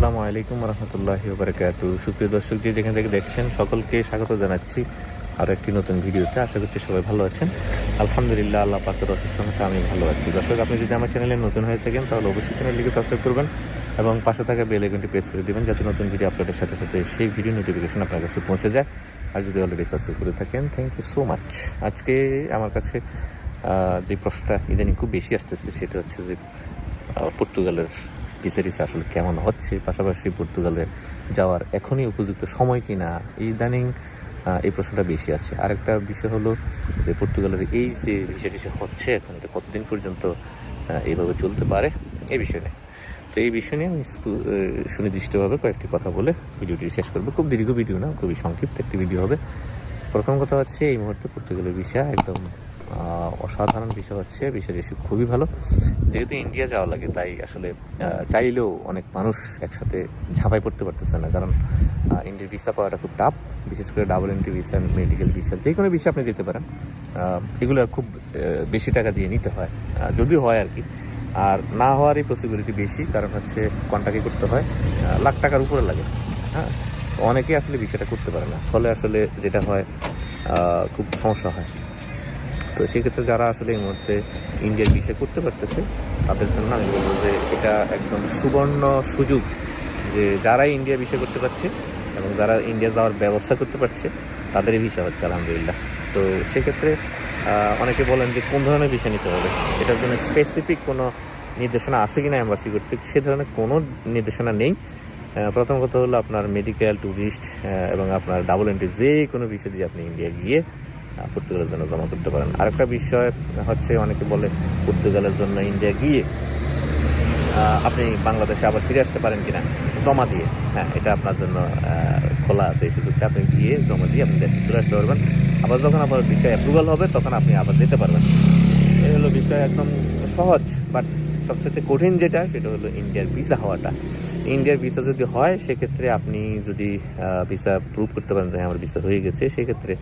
আলাইকুম রহমতুল্লাহি বারকাতু সুপ্রিয় দর্শক, যে যেখান থেকে দেখছেন, সকলকে স্বাগত জানাচ্ছি আর একটি নতুন ভিডিওতে। আশা করছি সবাই ভালো আছেন। আলহামদুলিল্লাহ, আল্লাহ পাকের অসুস্থ মতো আমি ভালো আছি। দর্শক, আপনি যদি আমার চ্যানেলে নতুন হয়ে থাকেন, তাহলে অবশ্যই চ্যানেলটিকে সাবস্ক্রাইব করবেন এবং পাশে থাকা বেল আইকনটি প্রেস করে দেবেন, যাতে নতুন ভিডিও আপলোডের সাথে সাথে সেই ভিডিও নোটিফিকেশন আপনার কাছে পৌঁছে যায়। আর যদি অলরেডি সাবস্ক্রাইব করে থাকেন থ্যাংক ইউ সো মাচ আজকে আমার কাছে যে প্রশ্নটা ইদানিং খুব বেশি আসতেছে, সেটা হচ্ছে যে পর্তুগালের টিসা আসলে কেমন হচ্ছে? পাশাপাশি পর্তুগালে যাওয়ার এখনই উপযুক্ত সময় কি না ইদানিং এই প্রশ্নটা বেশি আছে। আরেকটা বিষয় হলো যে পর্তুগালের এই যে ভিসা টিসা হচ্ছে এখন, এটা কতদিন পর্যন্ত এইভাবে চলতে পারে? এই বিষয় নিয়ে। তো এই বিষয় নিয়ে আমি সুনির্দিষ্টভাবে কয়েকটি কথা বলে ভিডিওটি শেষ করব। খুব দীর্ঘ ভিডিও না, খুবই সংক্ষিপ্ত একটি ভিডিও হবে। প্রথম কথা হচ্ছে, এই মুহূর্তে পর্তুগালের ভিসা একদম অসাধারণ বিষয় হচ্ছে, বিষয় রেসিপ খুবই ভালো। যেহেতু ইন্ডিয়া যাওয়া লাগে, তাই আসলে চাইলেও অনেক মানুষ একসাথে ঝাঁপাই পড়তে পারতেছে না। কারণ ইন্ডিয়ার ভিসা পাওয়াটা খুব টাফ বিশেষ করে double entry visa medical visa যে কোনো ভিসা আপনি যেতে পারেন। এগুলো খুব বেশি টাকা দিয়ে নিতে হয়। যদিও হয় আর কি। আর না হওয়ারই পসিবিলিটি বেশি, কারণ হচ্ছে কন্ট্যাক্টই করতে হয়। লাখ টাকার উপরে লাগে। হ্যাঁ অনেকেই আসলে বিষয়টা করতে পারে না। ফলে আসলে যেটা হয় খুব সমস্যা হয়। তো সেক্ষেত্রে যারা আসলে এই মুহূর্তে ইন্ডিয়ার বিষয় করতে পারতেছে, তাদের জন্য আমি বলব যে এটা একদম সুবর্ণ সুযোগ যে যারাই ইন্ডিয়া বিষয় করতে পারছে এবং যারা ইন্ডিয়া যাওয়ার ব্যবস্থা করতে পারছে তাদেরই ভিসা হচ্ছে আলহামদুলিল্লাহ। তো সেক্ষেত্রে অনেকে বলেন যে কোন ধরনের ভিসা নিতে হবে? এটার জন্য স্পেসিফিক কোনো নির্দেশনা আছে কি না অ্যাম্বাসি করতে সে ধরনের কোনো নির্দেশনা নেই। প্রথম কথা হলো আপনার মেডিকেল ট্যুরিস্ট এবং আপনার ডাবল এন্ট্রি যে কোনো বিষয় দিয়ে আপনি ইন্ডিয়া গিয়ে পর্তুগালের জন্য জমা করতে পারেন। আরেকটা বিষয় হচ্ছে, অনেকে বলে পর্তুগালের জন্য ইন্ডিয়া গিয়ে আপনি বাংলাদেশে আবার ফিরে আসতে পারেন কিনা? জমা দিয়ে। হ্যাঁ এটা আপনার জন্য খোলা আছে এই সুযোগটা। আপনি গিয়ে জমা দিয়ে আপনি দেশে চলে আসতে পারবেন। আবার যখন আপনার বিষয় অ্যাপ্রুভাল হবে, তখন আপনি আবার যেতে পারবেন। এই হলো বিষয় একদম সহজ বাট সবচেয়ে কঠিন যেটা সেটা হলো ইন্ডিয়ার ভিসা হওয়াটা। ইন্ডিয়ার ভিসা যদি হয় সেক্ষেত্রে আপনি যদি ভিসা প্রুভ করতে পারেন যে হ্যাঁ, আমার ভিসা হয়ে গেছে সেক্ষেত্রে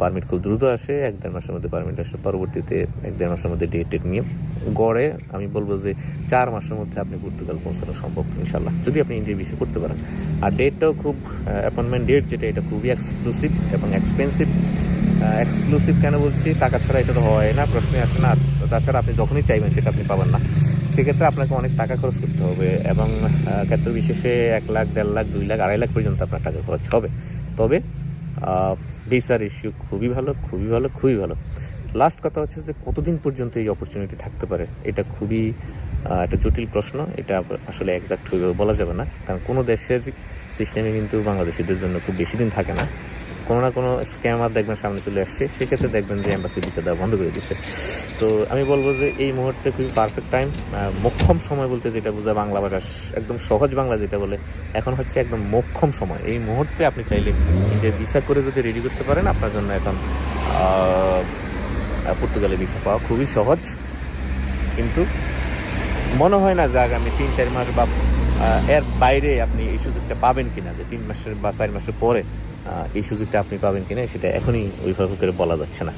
পারমিট খুব দ্রুত আসে। এক দেড় মাসের মধ্যে পারমিট আসে। পরবর্তীতে এক দেড় মাসের মধ্যে ডেট টেট নিয়ে গড়ে আমি বলব যে চার মাসের মধ্যে আপনি পর্তুগাল পৌঁছানো সম্ভব ইনশাল্লাহ যদি আপনি ইন্ডিয়ার ভিসা করতে পারেন। আর ডেটটাও খুব অ্যাপয়েন্টমেন্ট ডেট যেটা এটা খুবই এক্সক্লুসিভ এবং এক্সপেন্সিভ এক্সক্লুসিভ কেন বলছি? টাকা ছাড়া এটা তো হয় না প্রশ্নে আসে না। তাছাড়া আপনি যখনই চাইবেন সেটা আপনি পাবেন না। সেক্ষেত্রে আপনাকে অনেক টাকা খরচ করতে হবে এবং ক্ষেত্র বিশেষে এক লাখ, দেড় লাখ, দুই লাখ, আড়াই লাখ পর্যন্ত আপনার টাকা খরচ হবে। তবে ভিসার ইস্যু খুবই ভালো খুবই ভালো খুবই ভালো। লাস্ট কথা হচ্ছে যে কতদিন পর্যন্ত এই অপরচুনিটি থাকতে পারে? এটা খুবই একটা জটিল প্রশ্ন। এটা আসলে একজাক্ট বলা যাবে না। কারণ কোনো দেশের সিস্টেমে কিন্তু বাংলাদেশিদের জন্য খুব বেশি দিন থাকে না। কোনো না কোনো স্ক্যামার দেখবেন সামনে চলে আসছে। সেক্ষেত্রে দেখবেন যে অ্যাম্বাসি ভিসা দেওয়া বন্ধ করে দিচ্ছে। তো আমি বলব যে এই মুহূর্তে খুবই পারফেক্ট টাইম মোক্ষম সময় বলতে যেটা বোঝায় বাংলা ভাষা, একদম সহজ বাংলা যেটা বলে, এখন হচ্ছে একদম মোক্ষম সময়। এই মুহূর্তে আপনি চাইলে ইন্ডিয়ার ভিসা করে যদি রেডি করতে পারেন, আপনার জন্য এখন পর্তুগালে ভিসা পাওয়া খুবই সহজ। কিন্তু মনে হয় না যে আগামী তিন, চার মাস বা এর বাইরে আপনি এই সুযোগটা পাবেন কিনা, যে তিন মাসের বা চার মাসের পরে। এই সুযোগটা আপনি পাবেন কিনা সেটা এখনই ওইভাবে করে বলা যাচ্ছে না।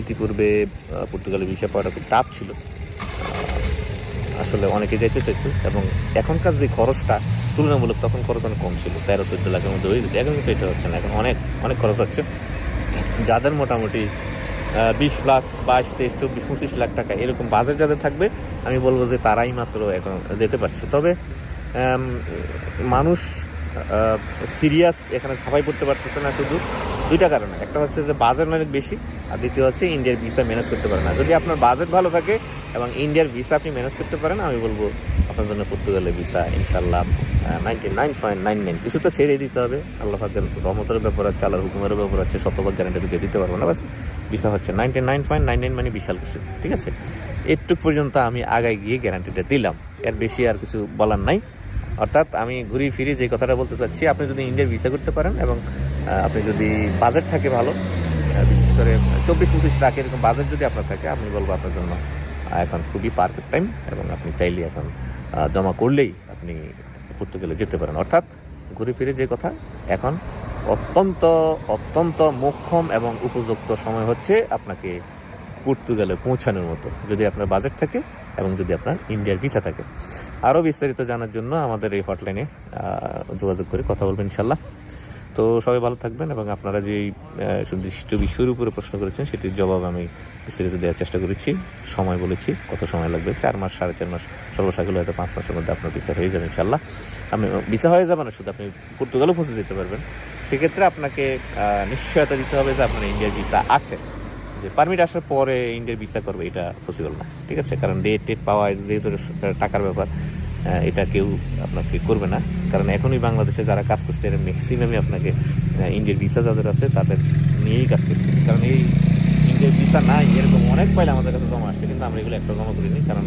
ইতিপূর্বে পর্তুগালে ভিসা পাওয়াটা খুব টাফ ছিল। আসলে অনেকে যেতে চাইতো এবং এখনকার যে খরচটা তুলনামূলক তখন খরচ অনেক কম ছিল। তেরো চোদ্দ লাখের মধ্যে হয়ে যেত। এখন কিন্তু এটা হচ্ছে না। এখন অনেক অনেক খরচ হচ্ছে। যাদের মোটামুটি বিশ প্লাস বাইশ, তেইশ, চব্বিশ, পঁচিশ লাখ টাকা এরকম বাজেট যাদের থাকবে, আমি বলব যে তারাই মাত্র এখন যেতে পারছে। তবে মানুষ সিরিয়াস এখানে ছাপাই পড়তে পারতেছে না শুধু। দুইটা কারণে। একটা হচ্ছে যে বাজেট অনেক বেশি, আর দ্বিতীয় হচ্ছে ইন্ডিয়ার ভিসা ম্যানেজ করতে পারে না। যদি আপনার বাজেট ভালো থাকে এবং ইন্ডিয়ার ভিসা আপনি ম্যানেজ করতে পারেন, আমি বলব আপনার জন্য পর্তুগালের ভিসা ইনশাল্লাহ ninety nine point nine nine কিছু তো ছেড়ে দিতে হবে। আল্লাহ পাকের রহমতের ব্যাপার আছে, আল্লাহর হুকুমের ব্যাপার আছে, শতভাগ গ্যারান্টি ঢুকে দিতে পারব না। বাস ভিসা হচ্ছে ninety nine point nine nine মানে বিশাল কিছু, ঠিক আছে? এটুক পর্যন্ত আমি আগায় গিয়ে গ্যারান্টিটা দিলাম। এর বেশি আর কিছু বলার নাই। অর্থাৎ আমি ঘুরি ফিরি যে কথাটা বলতে চাচ্ছি, আপনি যদি ইন্ডিয়ার ভিসা করতে পারেন এবং আপনি যদি বাজেট থাকে ভালো বিশেষ করে চব্বিশ পঁচিশ লাখ এরকম বাজেট যদি আপনার থাকে, আমি বলব আপনার জন্য এখন খুবই পারফেক্ট টাইম এবং আপনি চাইলে এখন জমা করলেই আপনি পর্তুগালে যেতে পারেন। অর্থাৎ ঘুরে ফিরে যে কথা, এখন অত্যন্ত অত্যন্ত মোক্ষম এবং উপযুক্ত সময় হচ্ছে আপনাকে পর্তুগালে পৌঁছানোর মতো। যদি আপনার বাজেট থাকে এবং যদি আপনার ইন্ডিয়ার ভিসা থাকে। আরও বিস্তারিত জানার জন্য আমাদের এই হটলাইনে যোগাযোগ করে কথা বলবেন ইনশাল্লাহ তো সবাই ভালো থাকবেন এবং আপনারা যে সুনির্দিষ্ট বিষয়ের উপরে প্রশ্ন করেছেন, সেটির জবাব আমি বিস্তারিত দেওয়ার চেষ্টা করেছি। সময় বলেছি, কত সময় লাগবে? চার মাস, সাড়ে চার মাস সর্বসাকুল হয়তো পাঁচ মাসের মধ্যে আপনার ভিসা হয়ে যাবে ইনশাল্লাহ আপনি, ভিসা হয়ে যাবে না, শুধু আপনি পর্তুগালও পৌঁছে যেতে পারবেন। সেক্ষেত্রে আপনাকে নিশ্চয়তা দিতে হবে যে আপনার ইন্ডিয়ার ভিসা আছে। যে পারমিট আসার পরে ইন্ডিয়ার ভিসা করবে, এটা পসিবল না। ঠিক আছে? কারণ ডেট টেট পাওয়া, যেহেতু টাকার ব্যাপার এটা কেউ আপনাকে করবে না। কারণ এখনই বাংলাদেশে যারা কাজ করছে, এরা ম্যাক্সিমামই আপনাকে ইন্ডিয়ার ভিসা যাদের আছে, তাদের নিয়েই কাজ করছে। কারণ এই ইন্ডিয়ার ভিসা নাই, এরকম অনেক পাইলে আমাদের কাছে জমা আসছে, কিন্তু আমরা এগুলো একটা জমা করিনি। কারণ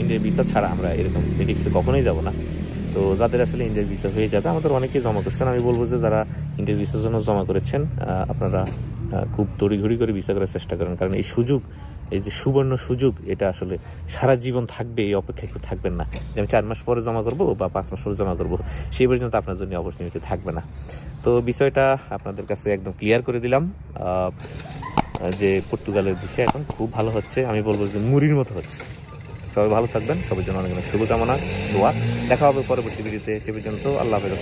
ইন্ডিয়ার ভিসা ছাড়া আমরা এরকম রিক্সে কখনোই যাব না। তো যাদের আসলে ইন্ডিয়ার ভিসা হয়ে যাবে, আমাদের অনেকেই জমা করছেন। আমি বলব যে যারা ইন্ডিয়ার ভিসার জন্য জমা করেছেন আপনারা খুব তড়িঘড়ি করে ভিসা করার চেষ্টা করেন। কারণ এই সুযোগ, এই যে সুবর্ণ সুযোগ, এটা আসলে সারা জীবন থাকবে, এই অপেক্ষা একটু থাকবেন না। যে আমি চার মাস পরে জমা করব বা পাঁচ মাস পরে জমা করব, সেই পর্যন্ত আপনার জন্য অপরচুনিটি থাকবে না। তো বিষয়টা আপনাদের কাছে একদম ক্লিয়ার করে দিলাম। যে পর্তুগালের বিষয় এখন খুব ভালো হচ্ছে। আমি বলব যে মুড়ির মতো হচ্ছে। সবাই ভালো থাকবেন। সবার জন্য অনেক অনেক শুভকামনা, দোয়া। দেখা হবে পরবর্তী ভিডিওতে। সে পর্যন্ত আল্লাহ হাফেজ।